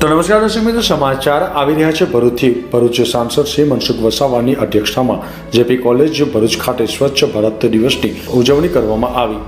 તો નમસ્કાર દર્શક મિત્રો, સમાચાર આવી રહ્યા છે ભરૂચથી. ભરૂચ સાંસદ શ્રી મનસુખ વસાવાની અધ્યક્ષતામાં જેપી કોલેજ ભરૂચ ખાતે સ્વચ્છ ભારત દિવસની ઉજવણી કરવામાં આવી.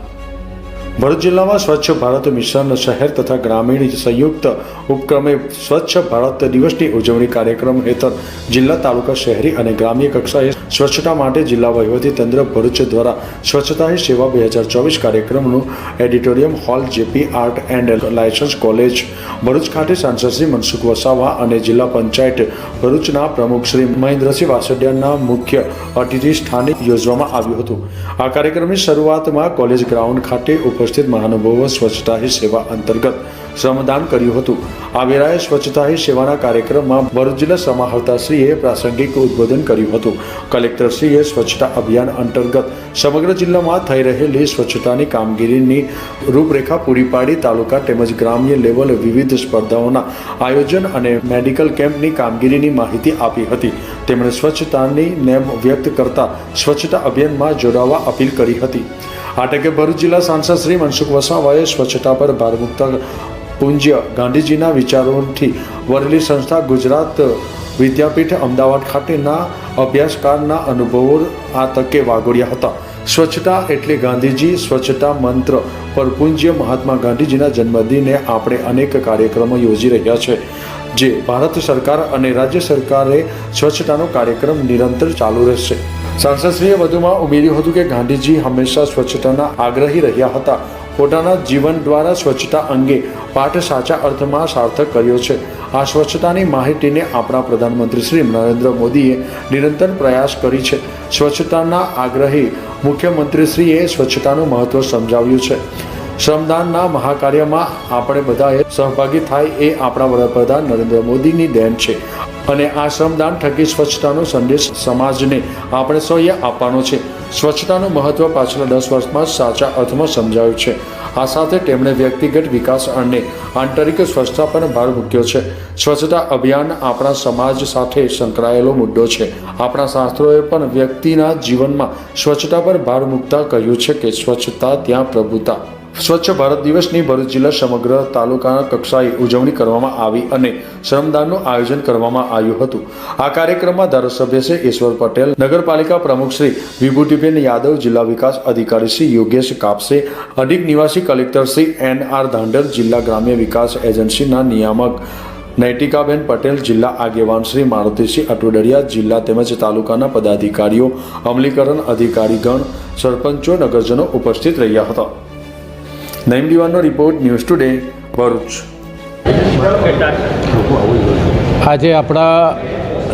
ભરૂચ જિલ્લામાં સ્વચ્છ ભારત મિશન શહેર તથા ગ્રામીણ સંયુક્ત ઉપક્રમે સ્વચ્છ ભારત દિવસની ઉજવણી કાર્યક્રમ હેઠળ જિલ્લા તાલુકા શહેરી અને ગ્રામ્ય કક્ષાએ સ્વચ્છતા માટે જિલ્લા વહીવટી તંત્ર ભરૂચ દ્વારા સ્વચ્છતા હી સેવા બે હજાર ચોવીસ કાર્યક્રમનું auditorium hall JP art and science college Bharuch ખાતે સાંસદ શ્રી મનસુખ વસાવા અને જિલ્લા પંચાયત ભરૂચના પ્રમુખ શ્રી મહેન્દ્રસિંહ વાસડિયાના મુખ્ય અતિથિ સ્થાને યોજવામાં આવ્યું હતું. આ કાર્યક્રમની શરૂઆતમાં કોલેજ ગ્રાઉન્ડ ખાતે ઉપસ્થિત મહાનુભાવો સ્વચ્છતા હી સેવા અંતર્ગત શ્રમદાન કર્યું હતું. આ વેળાએ સ્વચ્છતા હી સેવાના કાર્યક્રમમાં ભરૂચ જિલ્લા સમાહર્તાશ્રીએ પ્રાસંગિક ઉદ્બોધન કર્યું હતું. કલેક્ટરશ્રીએ સ્વચ્છતા અભિયાન અંતર્ગત સમગ્ર જિલ્લામાં થઈ રહેલી સ્વચ્છતાની કામગીરીની રૂપરેખા પૂરી પાડી તાલુકા તેમજ ગ્રામ્ય લેવલે વિવિધ સ્પર્ધાઓના આયોજન અને મેડિકલ કેમ્પની કામગીરીની માહિતી આપી હતી. તેમણે સ્વચ્છતાની નેમ વ્યક્ત કરતા સ્વચ્છતા અભિયાનમાં જોડાવા અપીલ કરી હતી. આ તકે ભરૂચ જિલ્લા સાંસદ શ્રી મનસુખ વસાવાએ સ્વચ્છતા પર ભાર મૂકતા પૂજ્ય ગાંધીજીના વિચારોથી વરેલી સંસ્થા ગુજરાત વિદ્યાપીઠ અમદાવાદ ખાતેના અભ્યાસકારના અનુભવો આ તકે વાગોડ્યા હતા. સ્વચ્છતા એટલે ગાંધીજી, સ્વચ્છતા મંત્ર પર પૂજ્ય મહાત્મા ગાંધીજીના જન્મદિને આપણે અનેક કાર્યક્રમો યોજી રહ્યા છે. જે ભારત સરકાર અને રાજ્ય સરકારે સ્વચ્છતાનો કાર્યક્રમ નિરંતર ચાલુ રહેશે. સાંસદશ્રીએ વધુમાં ઉમેર્યું હતું કે ગાંધીજી હંમેશા સ્વચ્છતાના આગ્રહી રહ્યા હતા. પોતાના જીવન દ્વારા સ્વચ્છતા અંગે પાઠ સાચા અર્થમાં સાર્થક કર્યો છે. આ સ્વચ્છતાની માહિતીને આપણા પ્રધાનમંત્રી શ્રી નરેન્દ્ર મોદીએ નિરંતર પ્રયાસ કરી છે. સ્વચ્છતાના આગ્રહી મુખ્યમંત્રીશ્રીએ સ્વચ્છતાનું મહત્વ સમજાવ્યું છે. શ્રમદાનના મહાકાર્યમાં આપણે બધાએ સહભાગી થાય એ આપણા વડાપ્રધાન નરેન્દ્ર મોદીની દેન છે. અને આ શ્રમદાન થકી સ્વચ્છતાનો સંદેશ સમાજને આપણે સૌએ આપવાનો છે. સ્વચ્છતાનું મહત્વ પાછલા દસ વર્ષમાં સાચા અર્થમાં સમજાયું છે. આ સાથે તેમણે વ્યક્તિગત વિકાસ અને આંતરિક સ્વચ્છતા પર ભાર મૂક્યો છે. સ્વચ્છતા અભિયાન આપણા સમાજ સાથે સંકળાયેલો મુદ્દો છે. આપણા શાસ્ત્રોએ પણ વ્યક્તિના જીવનમાં સ્વચ્છતા પર ભાર મૂકતા કહ્યું છે કે સ્વચ્છતા ત્યાં પ્રભુતા. સ્વચ્છ ભારત દિવસની ભરૂચ જિલ્લા સમગ્ર તાલુકાના કક્ષાએ ઉજવણી કરવામાં આવી અને શ્રમદાનનું આયોજન કરવામાં આવ્યું હતું. આ કાર્યક્રમમાં ધારાસભ્ય શ્રી ઈશ્વર પટેલ, નગરપાલિકા પ્રમુખ શ્રી વિભૂતિબેન યાદવ, જિલ્લા વિકાસ અધિકારી શ્રી યોગેશ કાપસે, અધિક નિવાસી collector Shri N R Dhandar જિલ્લા ગ્રામ્ય વિકાસ એજન્સીના નિયામક નૈતિકાબેન પટેલ, જિલ્લા આગેવાન શ્રી મારુતિસિંહ અટોડરિયા જિલ્લા તેમજ તાલુકાના પદાધિકારીઓ, અમલીકરણ અધિકારીગણ, સરપંચો, નગરજનો ઉપસ્થિત રહ્યા હતા. Naeem Diwano report news today, Bharuch. આજે આપણા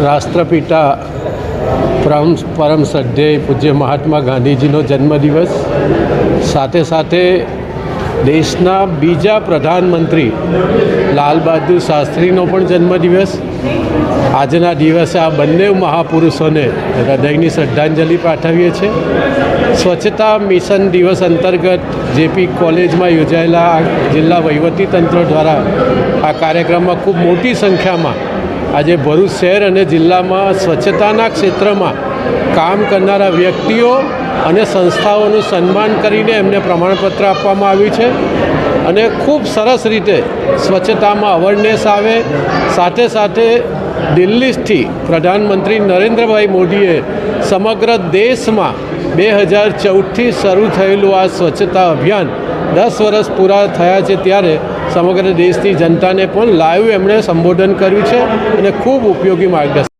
રાષ્ટ્રપિતા પરમ પરમ શ્રદ્ધેય પૂજ્ય મહાત્મા ગાંધીજીનો જન્મદિવસ. સાથે સાથે દેશના બીજા પ્રધાનમંત્રી લાલ બહાદુર શાસ્ત્રીનો પણ જન્મદિવસ. આજના દિવસે આ બંને મહાપુરુષોને હૃદયની શ્રદ્ધાંજલિ પાઠવીએ છીએ. સ્વચ્છતા મિશન દિવસ અંતર્ગત જેપી કોલેજમાં યોજાયેલા જિલ્લા વહીવટીતંત્ર દ્વારા આ કાર્યક્રમમાં ખૂબ મોટી સંખ્યામાં આજે ભરૂચ શહેર અને જિલ્લામાં સ્વચ્છતાના ક્ષેત્રમાં કામ કરનારા વ્યક્તિઓ અને સંસ્થાઓનું સન્માન કરીને એમને પ્રમાણપત્ર આપવામાં આવ્યું છે અને ખૂબ સરસ રીતે સ્વચ્છતામાં અવેરનેસ આવે. સાથે સાથે દિલ્હીથી પ્રધાનમંત્રી નરેન્દ્રભાઈ મોદીએ સમગ્ર દેશમાં બે હજાર ચૌદથી શરૂ થયેલું આ સ્વચ્છતા અભિયાન દસ વર્ષ પૂરા થયા છે ત્યારે સમગ્ર દેશની જનતાને પણ લાઈવ એમણે સંબોધન કર્યું છે અને ખૂબ ઉપયોગી માર્ગદર્શન